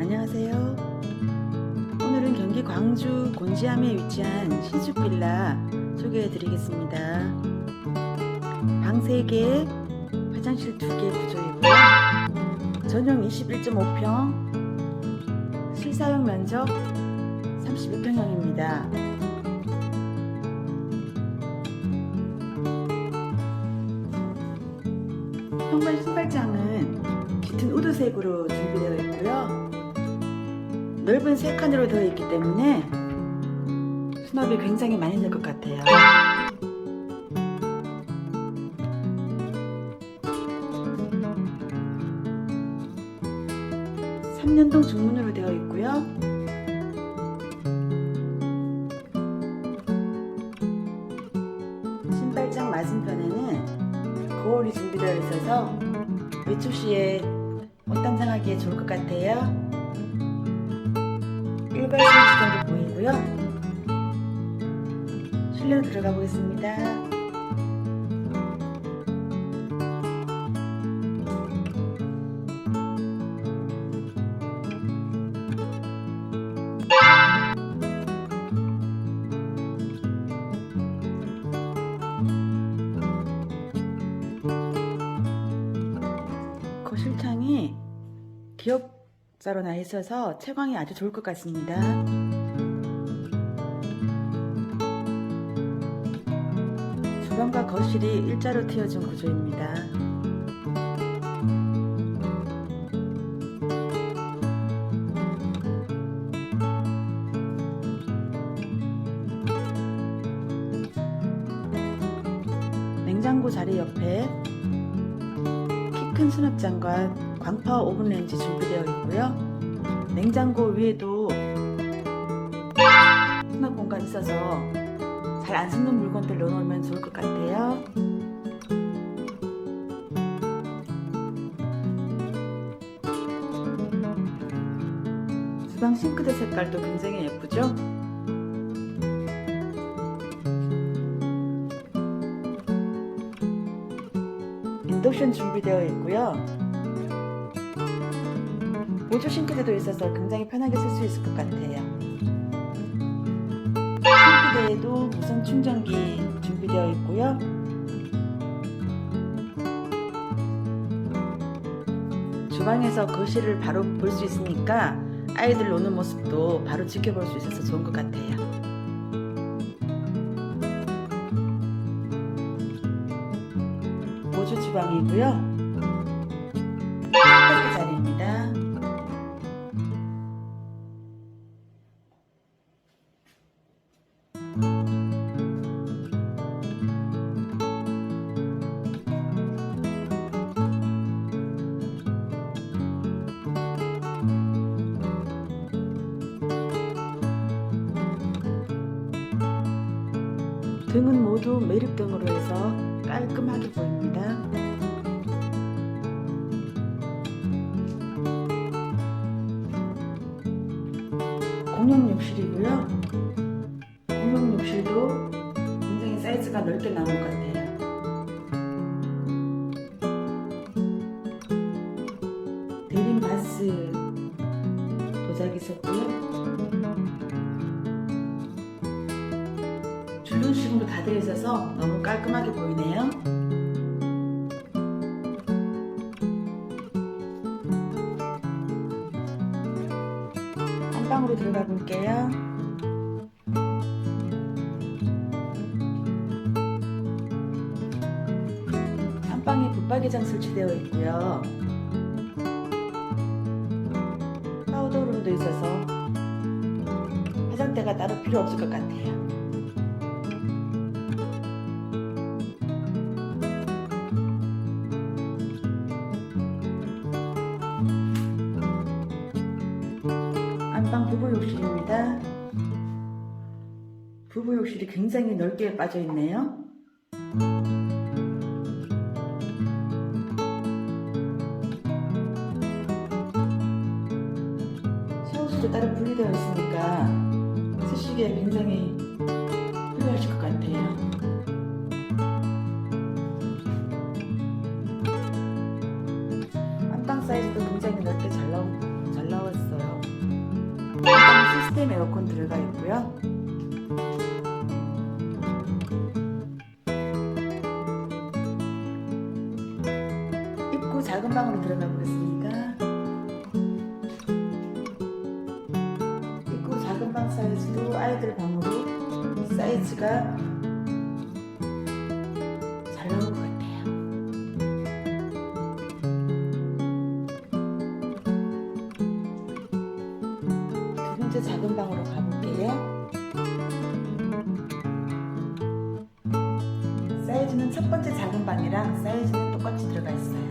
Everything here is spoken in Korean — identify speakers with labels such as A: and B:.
A: 안녕하세요. 오늘은 경기 광주 곤지암에 위치한 신축 빌라 소개해 드리겠습니다. 방 3개, 화장실 2개 구조이고요. 전용 21.5평, 실사용 면적 32평형입니다. 현관 신발장은 짙은 우드색으로 준비되어 있고요. 넓은 세 칸으로 되어 있기 때문에 수납이 굉장히 많이 될 것 같아요. 삼년동 중문으로 되어 있고요. 신발장 맞은편에는 거울이 준비되어 있어서 외출 시에 옷 담당하기에 좋을 것 같아요. 일괄 스위치장도 보이고요. 실내로 들어가 보겠습니다. 거실창이 기 역자로 나 있어서 채광이 아주 좋을 것 같습니다. 주방과 거실이 일자로 트여진 구조입니다. 냉장고 자리 옆에 키 큰 수납장과 광파 오븐 렌지 준비되어 있고요. 냉장고 위에도 수납 공간 있어서 잘안 습는 물건들 넣어놓으면 좋을 것 같아요. 주방 싱크대 색깔도 굉장히 예쁘죠? 인덕션 준비되어 있고요. 보조 싱크대도 있어서 굉장히 편하게 쓸 수 있을 것 같아요. 싱크대에도 무선 충전기 준비되어 있고요. 주방에서 거실을 바로 볼 수 있으니까 아이들 노는 모습도 바로 지켜볼 수 있어서 좋은 것 같아요. 보조 주방이고요. 등은 모두 매립등으로 해서 깔끔하게 보입니다. 공용 욕실이고요. 공용 욕실도 굉장히 사이즈가 넓게 나온 것 같아요. 대림 바스 도자기 있었고요. 다 되어 있어서 너무 깔끔하게 보이네요. 안방으로 들어가 볼게요. 안방에 붙박이장 설치되어 있고요. 파우더룸도 있어서 화장대가 따로 필요 없을 것 같아요. 안방 부부 욕실입니다. 부부 욕실이 굉장히 넓게 빠져 있네요. 샤워실도 따로 분리되어 있으니까 쓰시기에 굉장히 편리하실 것 같아요. 시스템 에어컨 들어가 있고요. 입구 작은 방으로 들어가 보겠습니다. 입구 작은 방 사이즈도 아이들 방으로 사이즈가 번째 작은 방으로 가볼게요. 사이즈는 첫 번째 작은 방이랑 사이즈는 똑같이 들어가 있어요.